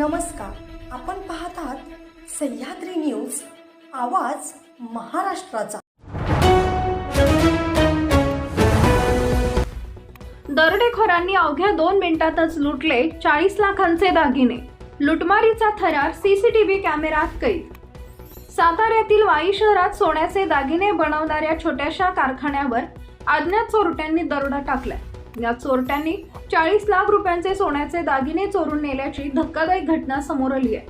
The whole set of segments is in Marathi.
नमस्कार. आपण पाहत आहात सह्याद्री न्यूज आवाज महाराष्ट्राचा. दरोडेखोरांनी अवघ्या दोन मिनिटातच लुटले चाळीस लाखांचे दागिने. लुटमारीचा थरार सीसीटीव्ही कॅमेरात कैद. साताऱ्यातील वाई शहरात सोन्याचे दागिने बनवणाऱ्या छोट्याशा कारखान्यावर अज्ञात चोरट्यांनी दरोडा टाकलाय. या चोरट्यांनी चाळीस लाख रुपयांचे सोन्याचे दागिने चोरून नेल्याची धक्कादायक घटना समोर आली आहे.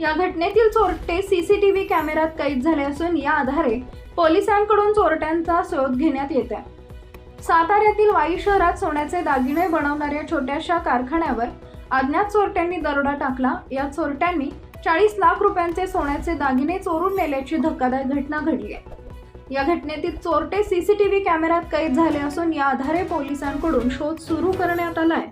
या घटनेतील चोरटे सीसीटीव्ही कॅमेऱ्यात कैद झाले असून या आधारे पोलिसांकडून चोरट्यांचा शोध घेण्यात येत आहे. साताऱ्यातील वाई शहरात सोन्याचे दागिने बनवणाऱ्या छोट्याशा कारखान्यावर अज्ञात चोरट्यांनी दरोडा टाकला. या चोरट्यांनी चाळीस लाख रुपयांचे सोन्याचे दागिने चोरून नेल्याची धक्कादायक घटना घडली आहे. या घटनेतील चोरटे सीसीटीव्ही कॅमेऱ्यात कैद झाले असून या आधारे पोलिसांकडून शोध सुरू करण्यात आला आहे.